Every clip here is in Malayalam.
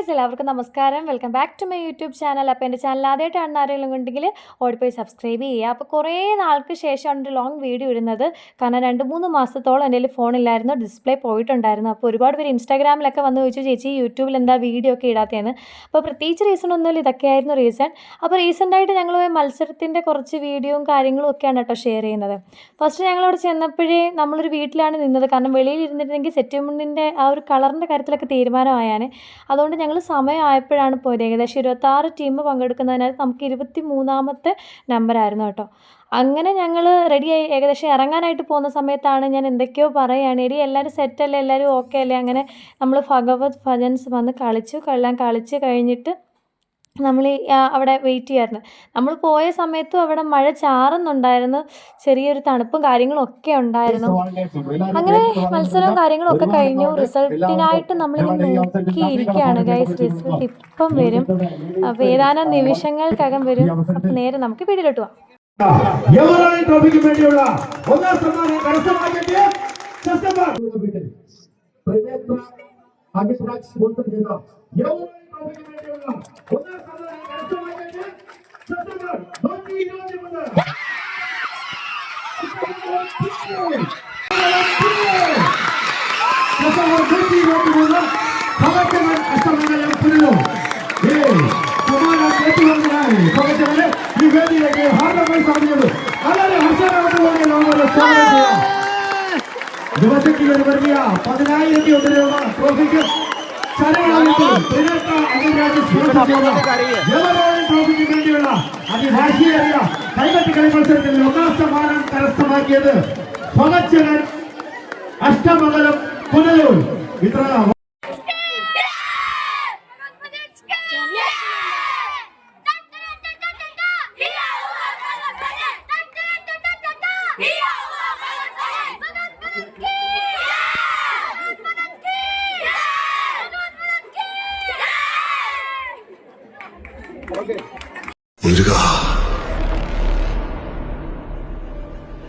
ഗൈസ് എല്ലാവർക്കും നമസ്കാരം. Welcome back to my YouTube channel അപ്പോൾ എന്റെ ചാനൽ ആദ്യമായിട്ടാണ് ആരെങ്കിലും ഉണ്ടെങ്കിൽ ഓടിപ്പോയി സബ്സ്ക്രൈബ് ചെയ്യുക. അപ്പോൾ കുറേ നാൾക്ക് ശേഷമാണ് ഒരു ലോങ് വീഡിയോ ഇടുന്നത്. കാരണം രണ്ട് മൂന്ന് മാസത്തോളം എന്റെ കയ്യിൽ ഫോണില്ലായിരുന്നു ഡിസ്പ്ലേ പോയിട്ടുണ്ടായിരുന്നു. അപ്പോൾ ഒരുപാട് പേര് ഇൻസ്റ്റാഗ്രാമിലൊക്കെ വന്ന് ചോദിച്ചു ചേച്ചി യൂട്യൂബിൽ എന്താ വീഡിയോ ഒക്കെ ഇടാത്തതെന്ന്? അപ്പോൾ പ്രത്യേകിച്ച് റീസൺ ഒന്നുമില്ല ഇതൊക്കെയായിരുന്നു റീസൺ അപ്പോൾ റീസെന്റായിട്ട് ഞങ്ങൾ മത്സരത്തിന്റെ കുറച്ച് വീഡിയോയും കാര്യങ്ങളും ഒക്കെയാണ് കേട്ടോ ഷെയർ ചെയ്യുന്നത്. ഫസ്റ്റ് ഞങ്ങളവിടെ ചെന്നപ്പോഴേ നമ്മളൊരു വീട്ടിലാണ് നിന്നത്. കാരണം വെളിയിൽ ഇരുന്നിരുന്നെങ്കിൽ സെറ്റിൽമെന്റിന്റെ ആ ഒരു കളറിന്റെ കാര്യത്തിലൊക്കെ തീരുമാനമായാണ് അതുകൊണ്ട് സമയമായപ്പോഴാണ് പോയത്. ഏകദേശം ഇരുപത്താറ് ടീം പങ്കെടുക്കുന്നതിനാൽ നമുക്ക് ഇരുപത്തി മൂന്നാമത്തെ നമ്പറായിരുന്നു കേട്ടോ. അങ്ങനെ ഞങ്ങൾ റെഡിയായി ഏകദേശം ഇറങ്ങാനായിട്ട് പോകുന്ന സമയത്താണ് ഞാൻ എന്തൊക്കെയോ പറയുകയാണ്. എടി എല്ലാവരും സെറ്റല്ലേ എല്ലാവരും ഓക്കെ അല്ലേ? അങ്ങനെ നമ്മൾ ഭഗവത് ഭജൻസ് വന്ന് കളിച്ചു. എല്ലാം കളിച്ച് കഴിഞ്ഞിട്ട് നമ്മൾ അവിടെ വെയിറ്റ് ചെയ്യായിരുന്നു. നമ്മൾ പോയ സമയത്തും അവിടെ മഴ ചാറുന്നുണ്ടായിരുന്നു. ചെറിയൊരു തണുപ്പും കാര്യങ്ങളും ഒക്കെ ഉണ്ടായിരുന്നു. അങ്ങനെ മത്സരവും കാര്യങ്ങളും ഒക്കെ കഴിഞ്ഞു. റിസൾട്ടിനായിട്ട് നമ്മളിങ്ങനെ നോക്കിയിരിക്കുകയാണ് ഗൈസ് റിസൾട്ട് ഇപ്പം വരും. അപ്പോൾ ഏതാനും നിമിഷങ്ങൾക്കകം വരും. അപ്പം നേരെ നമുക്ക് വീട്ടിലോട്ട് പോവാം. യുവറാണി ട്രോഫിക്ക് വേണ്ടിയുള്ള ഒന്നാം സമ്മാനം കരസ്ഥമാക്കിയ ശസ്ത്രമാർ നൂറ്റി ഇരുപത്തിമൂന്ന് ശസ്ത്രമാർ നൂറ്റി ഇരുപത്തിമൂന്ന് ഭഗത്തവൻ അഷ്ടമംഗലം പുനലൂർ ഏയ് സമ്മാനം ഏറ്റുവാങ്ങാനായി ഭഗത്തവനെ ഈ വേദിയിലേക്ക് ഹാർദമായി സ്വാഗതം വളരെ ഹർഷനോടുകൂടി നമ്മൾ സ്വാഗതം ചെയ്യാം ദിവസത്തിൽ ഒരു വലിയ പതിനായിരത്തി ഒന്ന് രൂപ ട്രോഫിക്ക് ട്രോഫിക്ക് വേണ്ടിയുള്ള അതിഭാഷയേറിയ കൈകട്ടി കളി മത്സരത്തിൽ ഒന്നാം സമ്മാനം കരസ്ഥമാക്കിയത് ഭഗച്ചവൻ അഷ്ടമംഗലം പുനലൂർ ഇത്ര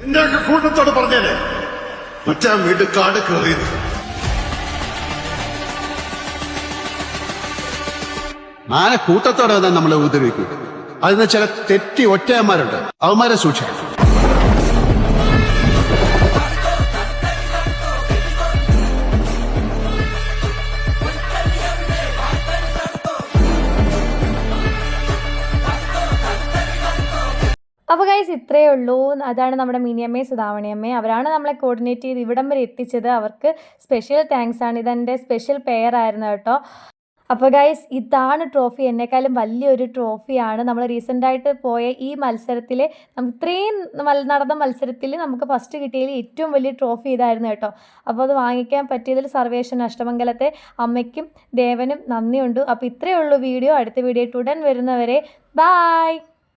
നിന്റെയൊക്കെ കൂട്ടത്തോട് പറഞ്ഞേനെ. മറ്റാ വീട് കാട് കയറിയത്? ആന കൂട്ടത്തോടെ വന്നാൽ നമ്മളെ ഉപദ്രവിക്കും. അതിന് ചില തെറ്റി ഒറ്റയന്മാരുണ്ട്. അവന്മാരെ സൂക്ഷിക്കണം അപ്പോൾ ഗൈസ് ഇത്രയേ ഉള്ളൂ. അതാണ് നമ്മുടെ മിനിയമ്മയും സുധാമണിയമ്മയും അവരാണ് നമ്മളെ കോർഡിനേറ്റ് ചെയ്ത് ഇവിടം വരെ എത്തിച്ചത്. അവർക്ക് സ്പെഷ്യൽ താങ്ക്സ് ആണ്. ഇതെന്റെ സ്പെഷ്യൽ പെയർ ആയിരുന്നു കേട്ടോ. അപ്പോൾ ഗൈസ് ഇതാണ് ട്രോഫി എന്നെക്കാളും വലിയൊരു ട്രോഫിയാണ് നമ്മൾ റീസെന്റായിട്ട് പോയ ഈ മത്സരത്തിൽ നമുക്ക് ഇത്രയും നടന്ന മത്സരത്തിൽ നമുക്ക് ഫസ്റ്റ് കിട്ടിയതിൽ ഏറ്റവും വലിയ ട്രോഫി ഇതായിരുന്നു കേട്ടോ. അപ്പോൾ അത് വാങ്ങിക്കാൻ പറ്റിയതിൽ സർവേഷൻ അഷ്ടമംഗലത്തെ അമ്മയ്ക്കും ദേവനും നന്ദിയുണ്ട്. അപ്പോൾ ഇത്രയേ ഉള്ളൂ വീഡിയോ. അടുത്ത വീഡിയോ ഉടൻ വരുന്നവരെ ബായ്